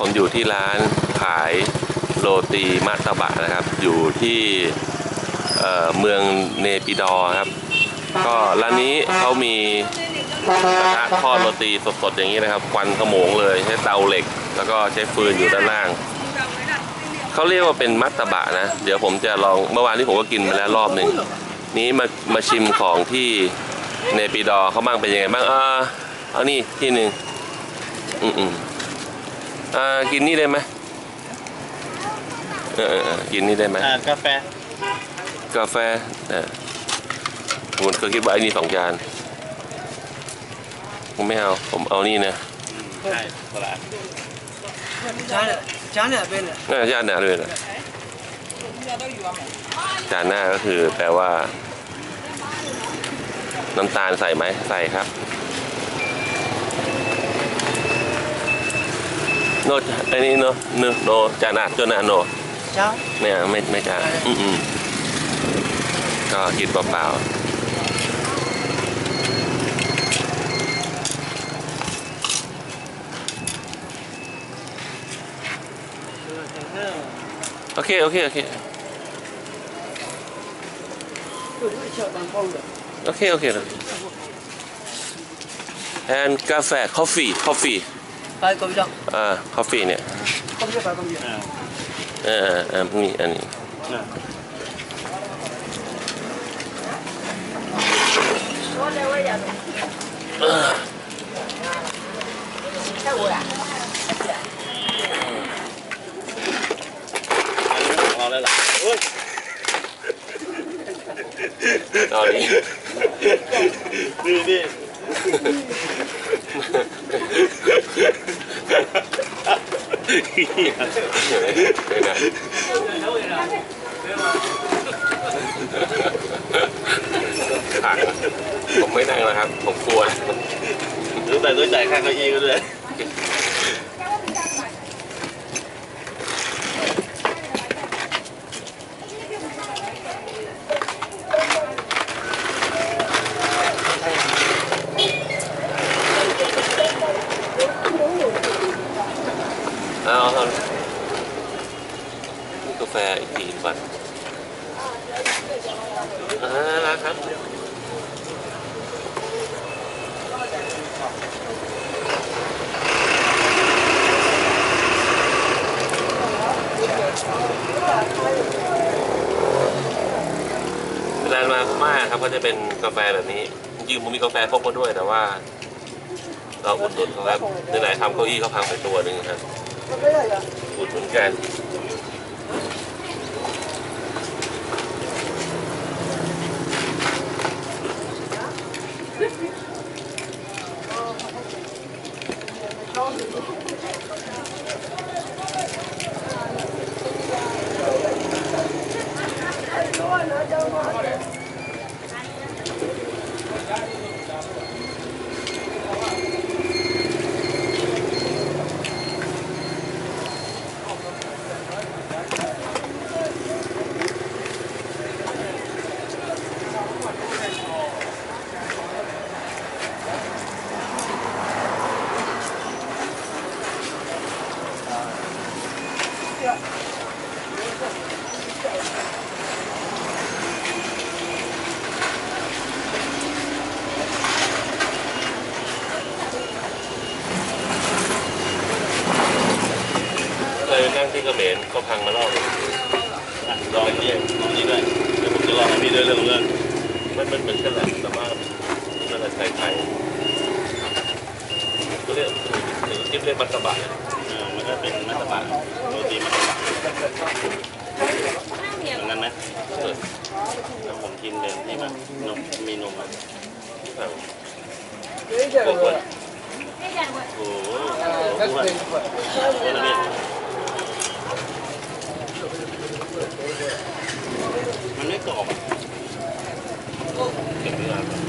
ผมอยู่ที่ร้านขายโรตีมัตตบะนะครับ อยู่ที่เเมืองเนปิดอครับ ก็ร้านนี้เขามีกระทะทอดโรตีสดๆอย่างนี้นะครับควันขโมงเลยใช้เตาเหล็ก แล้วก็ใช้ฟืนอยู่ด้านล่างเขาเรียกว่าเป็นมัตตบะนะ เดี๋ยวผมจะลองเมื่อวานที่ผมก็กินมาแล้วรอบหนึ่งนี้มามาชิมของที่เนปิดอเขาบ้างเป็นยังไงบ้างเอ่าเอานี่ที่หนึ่งอืมอืม อ่ากินนี่ได้ไหมเออเออเออกินนี่ได้ไหม อ่ากาแฟกาแฟเออผมเคยคิดว่าไอ้นี่สองจาน ผมไม่เอา ผมเอานี่นะใช่ตลาดจานเนี่ยจานเนี่ยเป็นเนี่ยน่าจานหน้าด้วยนะ จานหน้าก็คือแปลว่า น้ำตาลใส่ไหม ใส่ครับ โนไอ้นี่โนโนโนจานหน้าจนหน้าโนจานไม่เอาไม่ไม่จานอืมอืมก็กินเปล่าๆโอเคโอเค โอเค โอเค โอเค โอเค and กาแฟ coffee coffee ไปกบจังอ่า coffee เนี่ยกบจะไปกบจะอ่าเออเออเออนี่อันนี้น่ะเอาแล้วล่ะเฮ้ยเอาดินี่นี่ขาด ผมไม่นั่งแล้วครับ ผมกลัว รู้แต่ด้วยจ่ายค่าเก้าอี้ก็ด้วย เอาเอานี่ กาแฟอีกทีบัตอ่าครับเวลามาพม่าครับก็จะเป็นกาแฟแบบนี้จริงๆผมมีกาแฟพกมาด้วย แต่ว่า เราอุดหนุนเขาครับไหนๆทำเก้าอี้เขาพังไปตัวหนึ่งครับอุดหนุนกัน เค ก็พังมาแล้วอะลองนี่ลองนี่ด้วยเดี๋ยวผมจะลองให้พี่ด้วยเรื่องเรื่องมันมันเหมือนกันแหละแต่ว่ามันอะไรไทยๆก็เรียกหรือที่เรียกมัตตบะเนี่ยอ่ามันก็เป็นมัตตบะโรตีมัตตบะเหมือนกันไหมเออแล้วผมกินเป็นที่มันนมมีนมอะครับ这个โอ้โห 那可以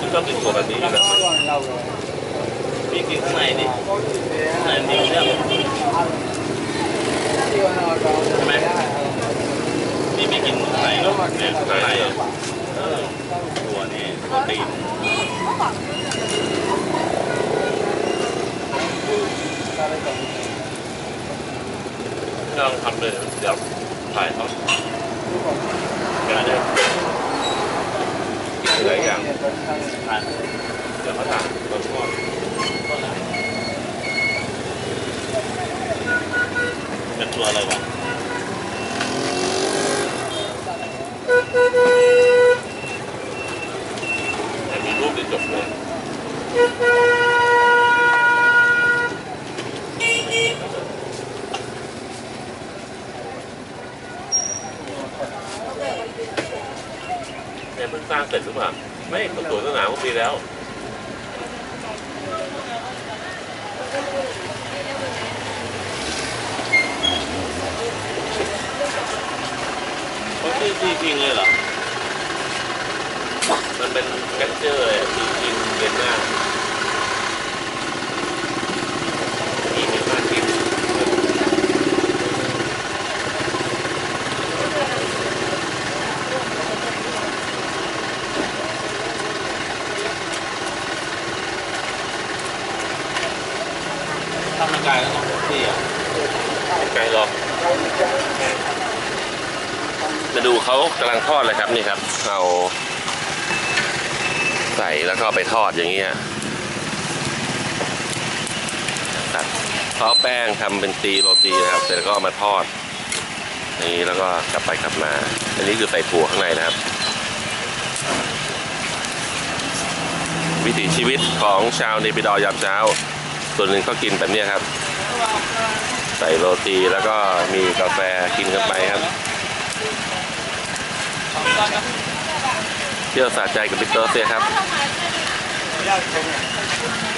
คุณชอบกินถั่วแบบนี้อยู่แล้วพี่กินข้างในดิข้างในมีเชื่อมใช่ไหมพี่ไม่กินข้างในหรอกเนี่ยข้างในอะเออถั่วนี่โปรตีนลองทำเลยเดี๋ยวถ่ายเขาเดี๋ยวเดี๋ยว หลาย อย่างทานเดี๋ยวเขาถ่ายตอนทอดเป็นตัวอะไรวะแต่มีรูปในจบเลยเนี่ยเพิ่งสร้างเสร็จหรือเปล่า ไม่ก็สวนสนามก็ปีแล้วเขาชื่อจริงเลยเหรอ มันเป็นแกนเจอร์จริงเรียนมากเป็นมากกิน ทำร่างกายแล้วต้องที่อะ ไกลหรอกจะดูเขากำลังทอดเลยครับนี่ครับ เอาใส่แล้วก็ไปทอดอย่างเงี้ยตัดเขาเอาแป้งทำเป็นตีโรตีนะครับเสร็จแล้วก็มาทอดอย่างนี้แล้วก็กลับไปกลับมา อันนี้คือใส่ถั่วข้างในนะครับ วิถีชีวิตของชาวเนปิดอยามเช้า ส่วนหนึ่งก็กินแบบนี้ครับ ใส่โรตีแล้วก็มีกาแฟกินกันไปครับ เที่ยวสะใจกับพิกเตอร์เซียครับ